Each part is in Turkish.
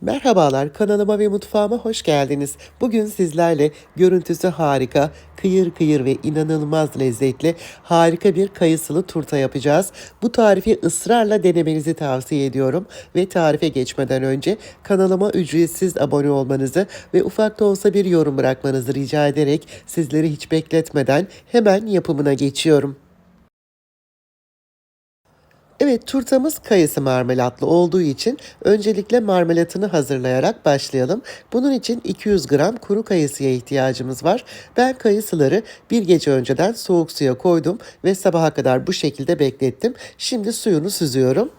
Merhabalar, kanalıma ve mutfağıma hoş geldiniz. Bugün sizlerle görüntüsü harika, kıyır kıyır ve inanılmaz lezzetli harika bir kayısılı turta yapacağız. Bu tarifi ısrarla denemenizi tavsiye ediyorum ve tarife geçmeden önce kanalıma ücretsiz abone olmanızı ve ufak da olsa bir yorum bırakmanızı rica ederek sizleri hiç bekletmeden hemen yapımına geçiyorum. Evet turtamız kayısı marmelatlı olduğu için öncelikle marmelatını hazırlayarak başlayalım. Bunun için 200 gram kuru kayısıya ihtiyacımız var. Ben kayısıları bir gece önceden soğuk suya koydum ve sabaha kadar bu şekilde beklettim. Şimdi suyunu süzüyorum.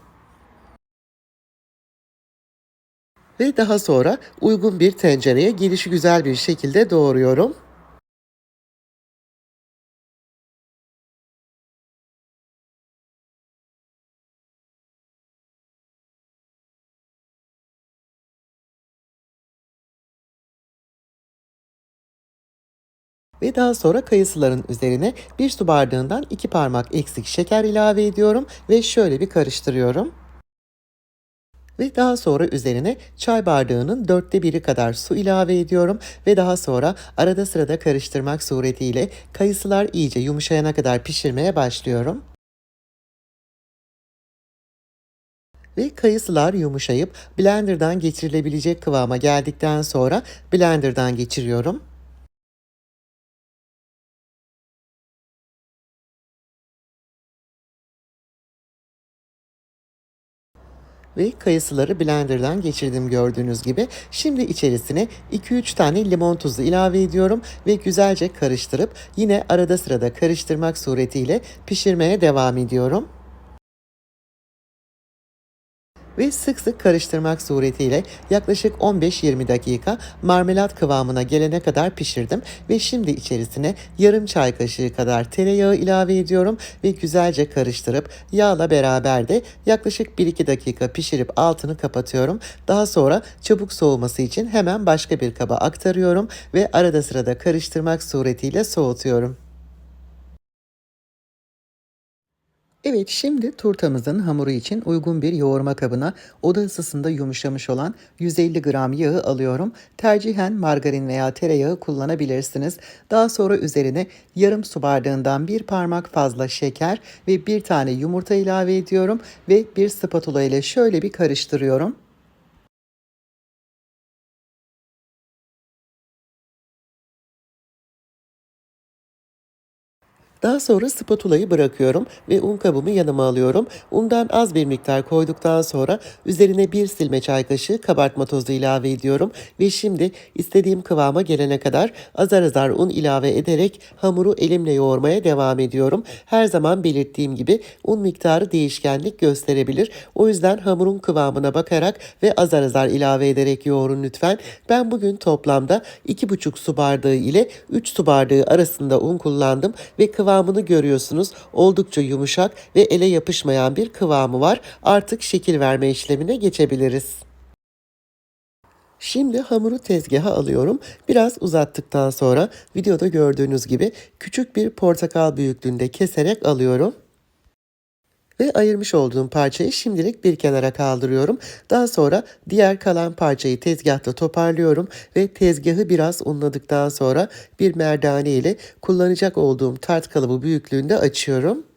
Ve daha sonra uygun bir tencereye gelişi güzel bir şekilde doğruyorum. Ve daha sonra kayısıların üzerine bir su bardağından iki parmak eksik şeker ilave ediyorum ve şöyle bir karıştırıyorum. Ve daha sonra üzerine çay bardağının dörtte biri kadar su ilave ediyorum ve daha sonra arada sırada karıştırmak suretiyle kayısılar iyice yumuşayana kadar pişirmeye başlıyorum. Ve kayısılar yumuşayıp blenderdan geçirilebilecek kıvama geldikten sonra blenderdan geçiriyorum. Ve kayısıları blenderdan geçirdim gördüğünüz gibi. Şimdi içerisine 2-3 tane limon tuzu ilave ediyorum ve güzelce karıştırıp yine arada sırada karıştırmak suretiyle pişirmeye devam ediyorum ve sık sık karıştırmak suretiyle yaklaşık 15-20 dakika marmelat kıvamına gelene kadar pişirdim ve şimdi içerisine yarım çay kaşığı kadar tereyağı ilave ediyorum ve güzelce karıştırıp yağla beraber de yaklaşık 1-2 dakika pişirip altını kapatıyorum. Daha sonra çabuk soğuması için hemen başka bir kaba aktarıyorum ve arada sırada karıştırmak suretiyle soğutuyorum. Evet şimdi turtamızın hamuru için uygun bir yoğurma kabına oda ısısında yumuşamış olan 150 gram yağı alıyorum. Tercihen margarin veya tereyağı kullanabilirsiniz. Daha sonra üzerine yarım su bardağından bir parmak fazla şeker ve bir tane yumurta ilave ediyorum ve bir spatula ile şöyle bir karıştırıyorum. Daha sonra spatulayı bırakıyorum ve un kabımı yanıma alıyorum. Undan az bir miktar koyduktan sonra üzerine bir silme çay kaşığı kabartma tozu ilave ediyorum. Ve şimdi istediğim kıvama gelene kadar azar azar un ilave ederek hamuru elimle yoğurmaya devam ediyorum. Her zaman belirttiğim gibi un miktarı değişkenlik gösterebilir. O yüzden hamurun kıvamına bakarak ve azar azar ilave ederek yoğurun lütfen. Ben bugün toplamda 2,5 su bardağı ile 3 su bardağı arasında un kullandım ve kıvam kıvamını görüyorsunuz. Oldukça yumuşak ve ele yapışmayan bir kıvamı var. Artık şekil verme işlemine geçebiliriz. Şimdi hamuru tezgaha alıyorum. Biraz uzattıktan sonra videoda gördüğünüz gibi küçük bir portakal büyüklüğünde keserek alıyorum ve ayırmış olduğum parçayı şimdilik bir kenara kaldırıyorum. Daha sonra diğer kalan parçayı tezgahta toparlıyorum ve tezgahı biraz unladıktan sonra bir merdane ile kullanacak olduğum tart kalıbı büyüklüğünde açıyorum.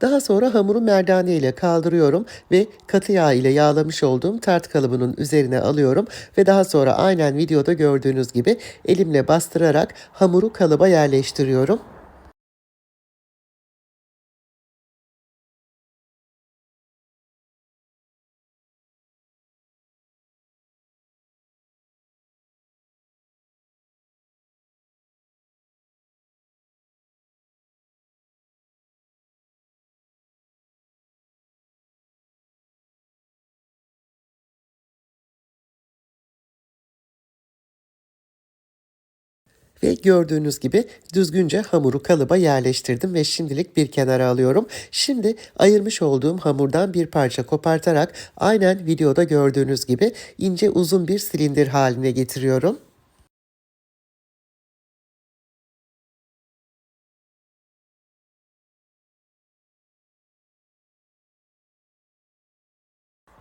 Daha sonra hamuru merdane ile kaldırıyorum ve katı yağ ile yağlamış olduğum tart kalıbının üzerine alıyorum ve daha sonra aynen videoda gördüğünüz gibi elimle bastırarak hamuru kalıba yerleştiriyorum. Ve gördüğünüz gibi düzgünce hamuru kalıba yerleştirdim ve şimdilik bir kenara alıyorum. Şimdi ayırmış olduğum hamurdan bir parça kopartarak aynen videoda gördüğünüz gibi ince uzun bir silindir haline getiriyorum.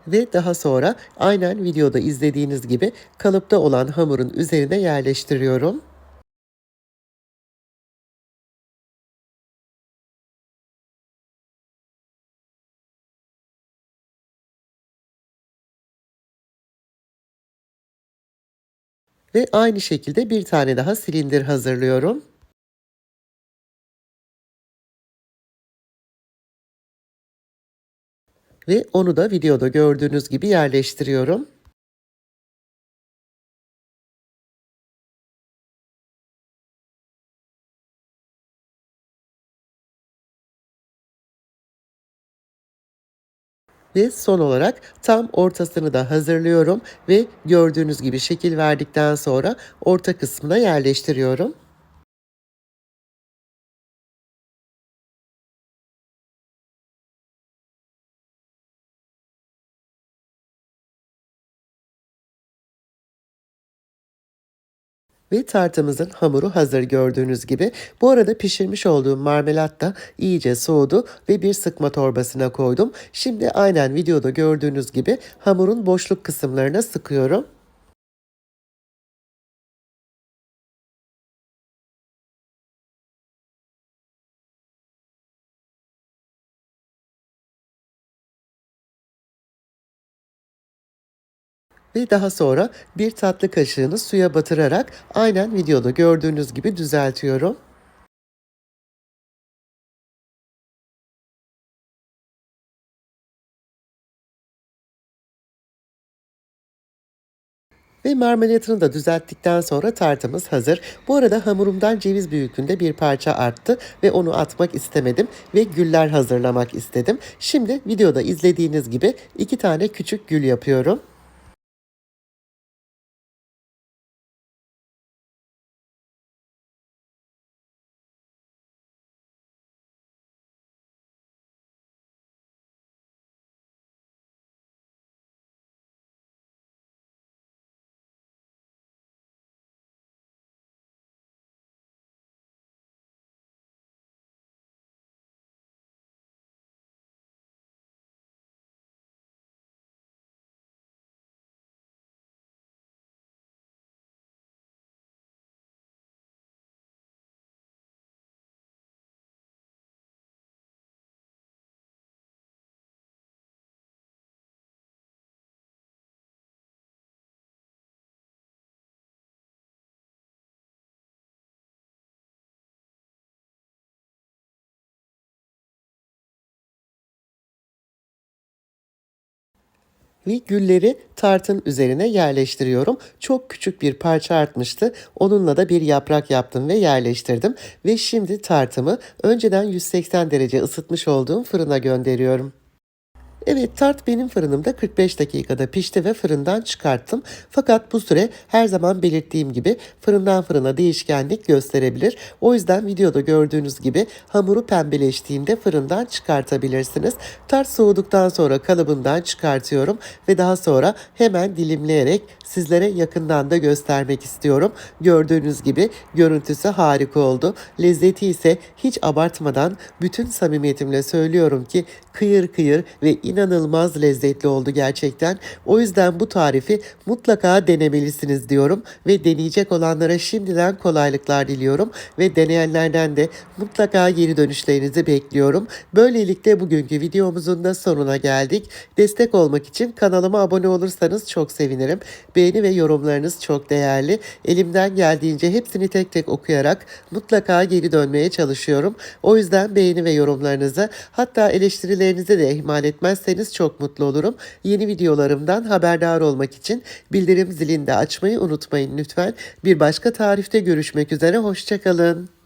ve daha sonra aynen videoda izlediğiniz gibi kalıpta olan hamurun üzerine yerleştiriyorum. Ve aynı şekilde bir tane daha silindir hazırlıyorum. Ve onu da videoda gördüğünüz gibi yerleştiriyorum. Ve son olarak tam ortasını da hazırlıyorum ve gördüğünüz gibi şekil verdikten sonra orta kısmına yerleştiriyorum. Ve tartımızın hamuru hazır gördüğünüz gibi. Bu arada pişirmiş olduğum marmelat da iyice soğudu ve bir sıkma torbasına koydum. Şimdi aynen videoda gördüğünüz gibi hamurun boşluk kısımlarına sıkıyorum. Ve daha sonra bir tatlı kaşığını suya batırarak aynen videoda gördüğünüz gibi düzeltiyorum. Ve marmelatını da düzelttikten sonra tartımız hazır. Bu arada hamurumdan ceviz büyüklüğünde bir parça arttı ve onu atmak istemedim ve güller hazırlamak istedim. Şimdi videoda izlediğiniz gibi iki tane küçük gül yapıyorum. Ve gülleri tartın üzerine yerleştiriyorum. Çok küçük bir parça artmıştı. Onunla da bir yaprak yaptım ve yerleştirdim. Ve şimdi tartımı önceden 180 derece ısıtmış olduğum fırına gönderiyorum. Evet tart benim fırınımda 45 dakikada pişti ve fırından çıkarttım. Fakat bu süre her zaman belirttiğim gibi fırından fırına değişkenlik gösterebilir. O yüzden videoda gördüğünüz gibi hamuru pembeleştiğinde fırından çıkartabilirsiniz. Tart soğuduktan sonra kalıbından çıkartıyorum ve daha sonra hemen dilimleyerek sizlere yakından da göstermek istiyorum. Gördüğünüz gibi görüntüsü harika oldu. Lezzeti ise hiç abartmadan bütün samimiyetimle söylüyorum ki kıyır kıyır ve inanılmaz lezzetli oldu gerçekten. O yüzden bu tarifi mutlaka denemelisiniz diyorum ve deneyecek olanlara şimdiden kolaylıklar diliyorum ve deneyenlerden de mutlaka geri dönüşlerinizi bekliyorum. Böylelikle bugünkü videomuzun da sonuna geldik. Destek olmak için kanalıma abone olursanız çok sevinirim. Beğeni ve yorumlarınız çok değerli. Elimden geldiğince hepsini tek tek okuyarak mutlaka geri dönmeye çalışıyorum. O yüzden beğeni ve yorumlarınızı hatta eleştirilerinizi de ihmal etmezseniz çok mutlu olurum. Yeni videolarımdan haberdar olmak için bildirim zilini de açmayı unutmayın lütfen. Bir başka tarifte görüşmek üzere. Hoşçakalın.